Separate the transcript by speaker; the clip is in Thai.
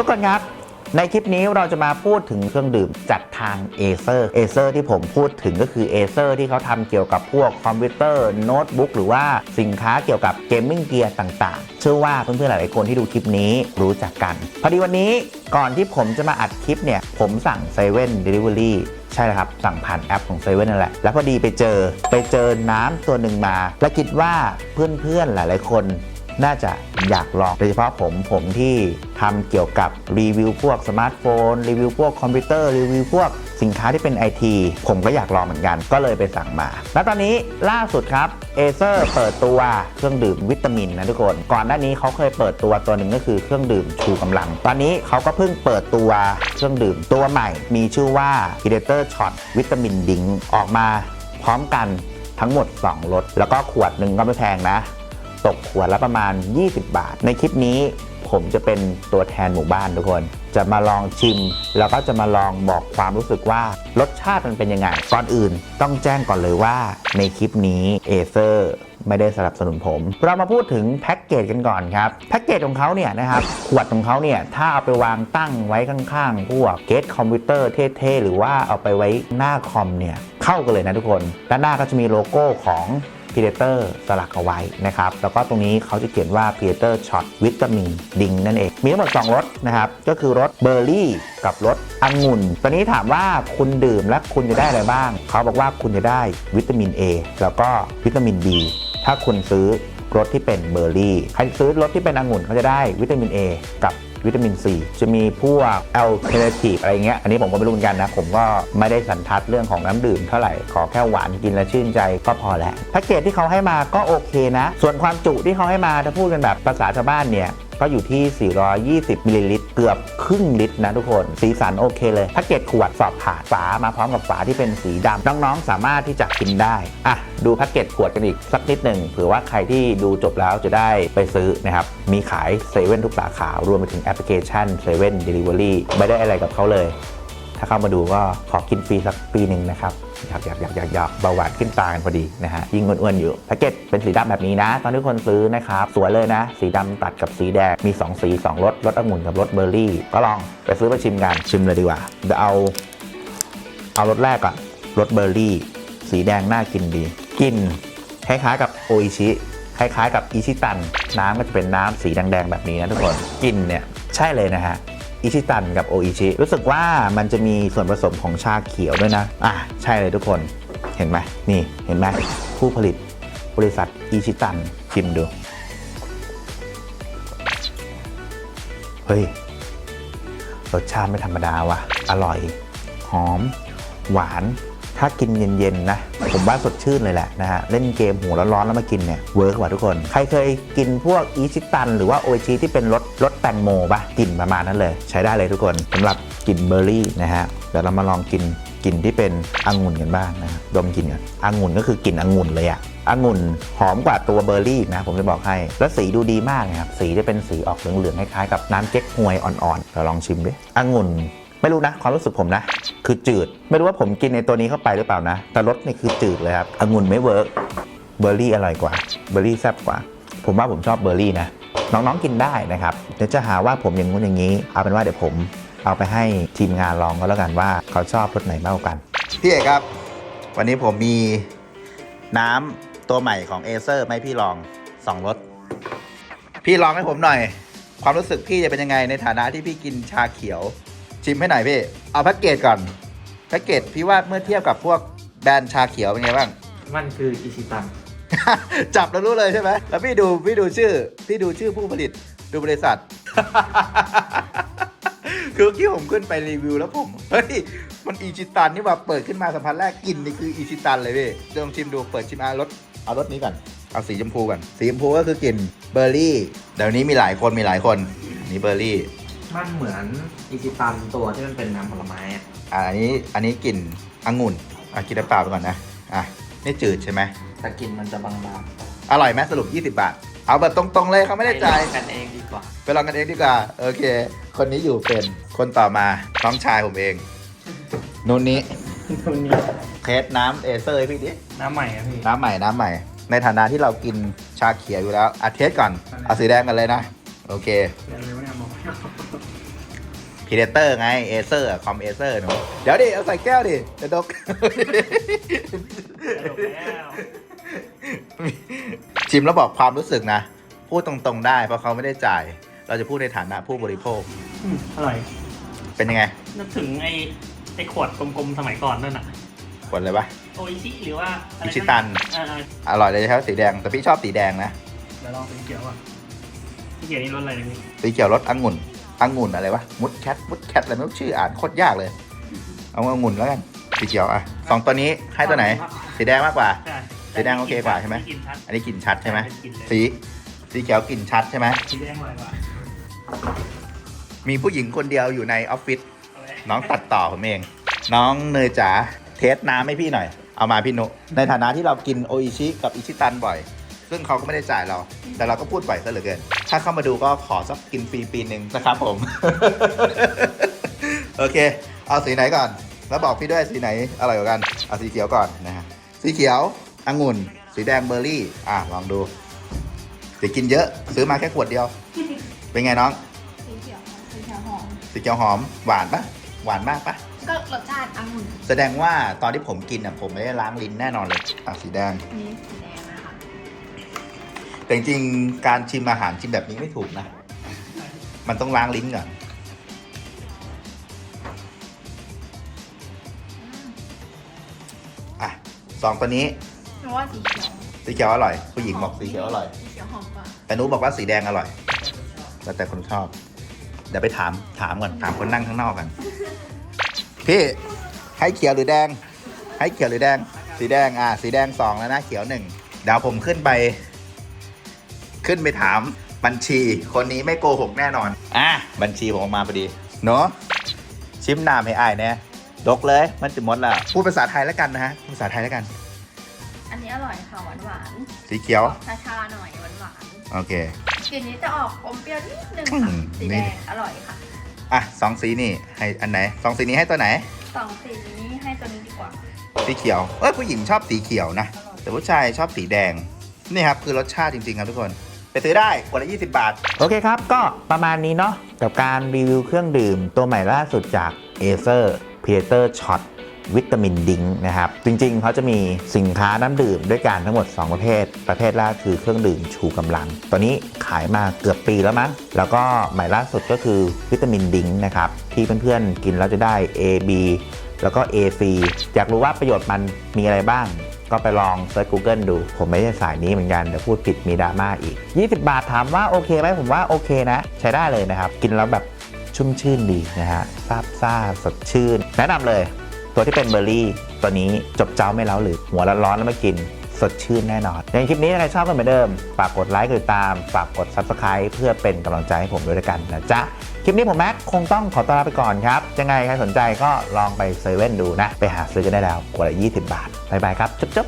Speaker 1: ทุกคนครับในคลิปนี้เราจะมาพูดถึงเครื่องดื่มจากทาง Acer Acer ที่ผมพูดถึงก็คือ Acer ที่เขาทำเกี่ยวกับพวกคอมพิวเตอร์โน้ตบุ๊กหรือว่าสินค้าเกี่ยวกับเกมมิ่งเกียร์ต่างๆ เชื่อว่าเพื่อนๆหลายๆคนที่ดูคลิปนี้รู้จักกัน พอดีวันนี้ก่อนที่ผมจะมาอัดคลิปเนี่ย ผมสั่ง7 e เ e ่ Delivery ใช่แล้วครับ สั่งผ่านแอปของเซเว่นนั่นแหละ แล้วพอดีไปเจอไปเจอน้ำตัวหนึ่งมา และคิดว่าเพื่อนๆหลาย ๆ คน น่าจะอยากลองโดยเฉพาะผมผมที่ทำเกี่ยวกับรีวิวพวกสมาร์ทโฟน รีวิวพวกคอมพิวเตอร์รีวิวพวกสินค้าที่เป็นไอทีผมก็อยากลองเหมือนกัน ก็เลยไปสั่งมา แล้วตอนนี้ล่าสุดครับเอเซอร์เปิดตัวเครื่องดื่มวิตามินนะทุกคน ก่อนหน้านี้เขาเคยเปิดตัวตัวหนึ่งก็คือเครื่องดื่มชูกำลัง ตอนนี้เขาก็เพิ่งเปิดตัวเครื่องดื่มตัวใหม่ มีชื่อว่า Predator Shot วิตามินดิงออกมาพร้อมกันทั้งหมด 2รสแล้วก็ขวดหนึ่งก็ไม่แพงนะ ตกขวละประมาณ 20 บาท ในคลิปนี้ผมจะเป็นตัวแทนหมู่บ้านทุกคน จะมาลองชิม แล้วก็จะมาลองบอกความรู้สึกว่ารสชาติมันเป็นยังไง ก่อนอื่นต้องแจ้งก่อนเลยว่าในคลิปนี้เอเซอร์ไม่ได้สนับสนุนผม เรามาพูดถึงแพ็กเกจกันก่อนครับ แพ็กเกจของเขาเนี่ยนะครับ ขวดของเขาเนี่ย ถ้าเอาไปวางตั้งไว้ข้างๆ พวกเกตคอมพิวเตอร์เท่ๆ หรือว่าเอาไปไว้หน้าคอมเนี่ย เข้ากันเลยนะทุกคน ด้านหน้าก็จะมีโลโก้ของ Predator สลักเอาไว้นะครับแล้วก็ตรงนี้เขาจะเขียนว่า Predator Shot วิตามินดิงนั่นเอง มีทั้งหมด2รสนะครับก็คือรสเบอร์รี่กับรสองุ่นตอนนี้ถามว่าคุณดื่มแล้วคุณจะได้อะไรบ้าง เขาบอกว่าคุณจะได้วิตามิน A แล้วก็วิตามิน B ถ้าคุณซื้อรสที่เป็นเบอร์รี่ ใครซื้อรสที่เป็นองุ่นเขาจะได้วิตามิน A กับ วิตามินซีจะมีพวกแอลเทอร์เนทีฟอะไรเงี้ยอันนี้ผมก็ไม่รู้เหมือนกันนะ ผมก็ไม่ได้สันทัดเรื่องของน้ำดื่มเท่าไหร่ ขอแค่หวานกินแล้วชื่นใจก็พอแล้วแพ็กเกจที่เขาให้มาก็โอเคนะ ส่วนความจุที่เขาให้มาถ้าพูดกันแบบภาษาชาวบ้านเนี่ย ก็อยู่ที่ 420 มิลลิลิตร เกือบครึ่งลิตรนะทุกคน สีสันโอเคเลย แพ็กเกจขวดสอบผ่านฝามาพร้อมกับฝาที่เป็นสีดำน้องๆ สามารถที่จะกินได้ อะ ดูแพ็กเกจขวดกันอีกสักนิดหนึ่งเผื่อว่าใครที่ดูจบแล้วจะได้ไปซื้อนะครับ มีขายเซเว่นทุกสาขารวมไปถึงแอปพลิเคชันเซเว่นเดลิเวอรี่ไม่ได้อะไรกับเขาเลย ถ้าเข้ามาดูก็ขอกินฟรีสักปีหนึ่งนะครับอยากอยากอยากอยากอยากเบาหวานขึ้นตากันพอดีนะฮะยิ่งอ้วนๆอยู่แพ็กเกจเป็นสีดำแบบนี้นะ ตอนที่คนซื้อนะครับ สวยเลยนะ สีดำตัดกับสีแดง มี 2 สี 2รสรสองุ่นกับรสเบอร์รี่ ก็ลองไปซื้อมาชิมกันชิมเลยดีกว่าเดี๋ยวเอา เอารสแรกอนรสเบอร์รี่ สีแดงน่ากินดีกลินคล้ายๆกับโออิชิคล้ายๆ กับอิชิตัน น้ำก็จะเป็นน้ำสีแดงๆแบบนี้นะทุกคนกลินเนี่ยใช่เลยนะฮะ อิชิตันกับโออิชิ รู้สึกว่ามันจะมีส่วนผสมของชาเขียวด้วยนะ อะ ใช่เลยทุกคน เห็นไหม นี่ เห็นไหม ผู้ผลิตบริษัทอิชิตัน ชิมดู เฮ้ย รสชาติไม่ธรรมดาว่ะ อร่อย หอม หวาน ถ้ากินเย็นๆนะผมว่าสดชื่นเลยแหละนะฮะเล่นเกมหัวร้อนๆแล้วมากินเนี่ยเวิร์กกว่าทุกคน ใครเคยกินพวกอีชิตัน หรือว่าโอชิที่เป็นรสรสแตงโมปะกลิ่นประมาณนั้นเลย ใช้ได้เลยทุกคนสำหรับกลิ่นเบอร์รี่นะฮะเดี๋ยวเรามาลองกินกลิ่นที่เป็นองุ่นกันบ้างนะฮะดมกลิ่นกันองุ่นก็คือกลิ่นองุ่นเลยอะองุ่นหอมกว่าตัวเบอร์รี่นะผมจะบอกให้ แล้วสีดูดีมากนะครับสีจะเป็นสีออกเหลืองๆคล้ายๆกับน้ำเก๊กฮวยอ่อนๆเราลองชิมดิองุ่น ไม่รู้นะ ความรู้สึกผมนะ คือจืด ไม่รู้ว่าผมกินในตัวนี้เข้าไปหรือเปล่านะ แต่รสนี่คือจืดเลยครับองุ่นไม่เวิร์กเบอร์รี่อร่อยกว่า เบอร์รี่แซ่บกว่า ผมว่าผมชอบเบอร์รี่นะ น้องๆกินได้นะครับ เดี๋ยวจะหาว่าผมอย่างงู้นอย่างนี้ เอาเป็นว่าเดี๋ยวผมเอาไปให้ทีมงานลองก็แล้วกันว่าเขาชอบรสไหนมากกว่ากัน พี่เอกครับ วันนี้ผมมีน้ำตัวใหม่ของเอเซอร์ไหมพี่ลองสองรส พี่ลองให้ผมหน่อย ความรู้สึกพี่จะเป็นยังไงในฐานะที่พี่กินชาเขียว ชิมให้หน่อยพี่ เอาแพ็กเกจก่อน แพ็กเกจพี่ว่าเมื่อเทียบกับพวกแบรนด์ชาเขียวเป็นไงบ้าง
Speaker 2: มันคืออิชิตัน
Speaker 1: จับแล้วรู้เลยใช่ไหม แล้วพี่ดูพี่ดูชื่อ พี่ดูชื่อผู้ผลิต ดูบริษัท คือเมื่อกี้ผมขึ้นไปรีวิวแล้วผม เฮ้ย มันอีชิตันนี่ว่าเปิดขึ้นมาสัมผัสแรกกลินนี่คืออีชิตันเลยพี่ลองชิมดูเปิดชิมอารสเอารสนี้ก่อน เอาสีชมพูก่อน สีชมพูก็คือกลิ่นเบอร์รี่ เดี๋ยวนี้มีหลายคนมีหลายคน นี่เบอร์รี่
Speaker 2: มันเหมือนอิชิตันตัวที่มันเป็นน้ำผลไม้อะ
Speaker 1: อ่าอันนี้อันนี้กลิ่นองุ่นอะกินน้ำเปล่าไปก่อนนะอะนี่จืดใช่ไหม
Speaker 2: แต่กลินมันจะบาง
Speaker 1: อร่อยไหมสรุป 20 บาท เอาแบบตรงๆเลยเขา
Speaker 2: ๆ
Speaker 1: ไม่ได้จ่าย
Speaker 2: กันเองดีกว่า
Speaker 1: ไปลองกันเองดีกว่า โอเค คนนี้อยู่เป็นคนต่อมาน้องชายผมเองนุ่นนี้
Speaker 2: ตัวนี้
Speaker 1: เทสน้ำเอเซอร์ให้พี่ดิ
Speaker 2: น้ำใหม่อะพี่
Speaker 1: น้ำใหม่น้ำใหม่ ในฐานะที่เรากินชาเขียวอยู่แล้วอะเทสก่อนเอาสีแดงกันเลยนะ โอเค
Speaker 2: เรียนเลยว่าเนี่ยมองไม่ออก
Speaker 1: พีเดเตอร์ไงเอเซอร์คอมเอเซอร์หนูเดี๋ยวดิ เอาใส่แก้วดิเดี๋ยวดกชิมแล้วบอกความรู้สึกนะ พูดตรงๆได้เพราะเขาไม่ได้จ่าย เราจะพูดในฐานะผู้บริโภค
Speaker 3: อืมอร่อย
Speaker 1: เป็นยังไง
Speaker 3: นึกถึงไอ้ไอ้ขวดกลมๆสมัยก่อนนั่นน่ะ
Speaker 1: ขวดเลยปะ
Speaker 3: โออิชิหรือว่าะไร
Speaker 1: อิชิตัน
Speaker 3: อ่า
Speaker 1: อร่อยเลยครับสีแดง แต่พี่ชอบสีแดงนะ
Speaker 3: ๆเดี๋ยวลองสีเขียวอะ สีเขียวนี่รสอะไรนี่
Speaker 1: สีเขียวรสองุ่นองุ่นอะไรวะมุดแคทมุดแคทอะไรไม่รู้ชื่ออ่านโคตรยากเลย เอาองุ่นแล้วกันสีเขียวอะสองตัวนี้ให้ตัวไหน สีแดงมากกว่า
Speaker 3: ใช่
Speaker 1: สีแดงโอเคกว่าใช่ไหม
Speaker 3: กลิ่นชัด
Speaker 1: อันนี้กลิ่นชัดใช่ไหม
Speaker 3: กลิ่นเลย
Speaker 1: สีสีเขียวกลิ่นชัดใช่ไหม
Speaker 3: สีแดงอร่อยกว่า
Speaker 1: มีผู้หญิงคนเดียวอยู่ในออฟฟิศ
Speaker 3: เอาไว้
Speaker 1: น้องตัดต่อผมเอง น้องเนยจ๋าเทสน้ำให้พี่หน่อย เอามาพี่นุในฐานะที่เรากินโออิชิกับอิชิตันบ่อย ซึ่งเขาก็ไม่ได้จ่ายเรา แต่เราก็พูดบ่อยซะเหลือเกิน ถ้าเข้ามาดูก็ขอสักกินฟรีปีหนึ่งนะครับผม โอเค เอาสีไหนก่อน แล้วบอกพี่ด้วยสีไหนอร่อยกว่ากัน เอาสีเขียวก่อนนะฮะ สีเขียวองุ่น สีแดงเบอร์รี่ อะลองดูเดี๋ยวกินเยอะ ซื้อมาแค่ขวดเดียว เป็นไงน้อง
Speaker 4: สีเขียวค่ะสีเขียวหอม
Speaker 1: สีเขียวหอม หวานปะหวานมากปะ
Speaker 4: ก็รสชาติองุ่น
Speaker 1: แสดงว่าตอนที่ผมกินอะผมไม่ได้ล้างลิ้นแน่นอนเลย อะสีแดง
Speaker 4: อันนี้สีแดงนะคะ
Speaker 1: แต่จริงๆการชิมอาหารชิมแบบนี้ไม่ถูกนะ มันต้องล้างลิ้นก่อนอะสองตัวนี้
Speaker 4: หนูว่าสีเขียว
Speaker 1: สีเขียวอร่อย ผู้หญิงบอกสีเขียวอร่อย
Speaker 4: สีเขียวหอมกว่า
Speaker 1: แต่หนูบอกว่าสีแดงอร่อย แล้วแต่คนชอบ เดี๋ยวไปถามถามก่อนถามคนนั่งข้างนอกกัน พี่ให้เขียวหรือแดง ให้เขียวหรือแดง สีแดงอะสีแดงสองแล้วนะเขียวหนึ่งเดี๋ยวผมขึ้นไป ขึ้นไปถามบัญชี คนนี้ไม่โกหกแน่นอน อะ บัญชีผมออกมาพอดี เนาะชิมน้ำให้อายเนี่ยดกเลย มันจะหมดแล้วพูดภาษาไทยแล้วกันนะฮะพูดภาษาไทยแล้วกัน
Speaker 4: อันนี้อร่อยค่ะหวานหวาน
Speaker 1: สีเขียว
Speaker 4: ชาชาๆหน่อยหวานหวาน
Speaker 1: โอเค
Speaker 4: กลิ่นนี้จะออกอมเปรี้ยวนิดนึง
Speaker 1: อื
Speaker 4: ค่ะ
Speaker 1: ม
Speaker 4: สี
Speaker 1: นี่
Speaker 4: แดงอร่อยค่ะ
Speaker 1: อะสองสีนี่ให้อันไหนสองสีนี้ให้ตัวไหน
Speaker 4: สองสีนี้ให้ตัวนี้ดีกว่า
Speaker 1: สีเขียวเอ้ยผู้หญิงชอบสีเขียวนะแต่ผู้ชายชอบสีแดงนี่ครับคือรสชาติจริงๆครับทุกคน ไปซื้อได้ขวดละ 20 บาท โอเคครับ ก็ประมาณนี้เนาะกับการรีวิวเครื่องดื่ม ตัวใหม่ล่าสุดจาก Acer p r e t o r Shot วิตามินดิงนะครับ จริงๆ เขาจะมีสินค้าน้ำดื่มด้วยกันทั้งหมด 2 ประเภท ประเภทแรกคือเครื่องดื่มชูกำลัง ตอนนี้ขายมาเกือบปีแล้วมั้ง แล้วก็ใหม่ล่าสุดก็คือวิตามินดิงนะครับ ที่เพื่อนๆ กินแล้วจะได้ A B แล้วก็ A ฟรีอยากรู้ว่าประโยชน์มันมีอะไรบ้าง ก็ไปลองเซิร์ช Google ดู ผมไม่ใช่สายนี้เหมือนกันเดี๋ยวพูดผิดมีดราม่าอีก 20 บาทถามว่าโอเคไหมผมว่าโอเคนะ ใช้ได้เลยนะครับ กินแล้วแบบชุ่มชื่นดีนะฮะซาบซ่าสดชื่น แนะนำเลย ตัวที่เป็นเบอร์รี่ตัวนี้จบเจ้าไม่เล้าหรือหัวร้อนๆแล้วมากินสดชื่นแน่นอน ในคลิปนี้ใครชอบกันเหมือนเดิม ฝากกดไลค์กดติดตาม ฝากกด Subscribe เพื่อเป็นกำลังใจให้ผมด้วยกันนะจ๊ะ คลิปนี้ผมแม็กคงต้องขอตัวลาไปก่อนครับ ยังไงใครสนใจก็ลองไปเซเว่นดูนะ ไปหาซื้อกันได้แล้วกว่าละ20 บาทบายบายครับจุ๊บ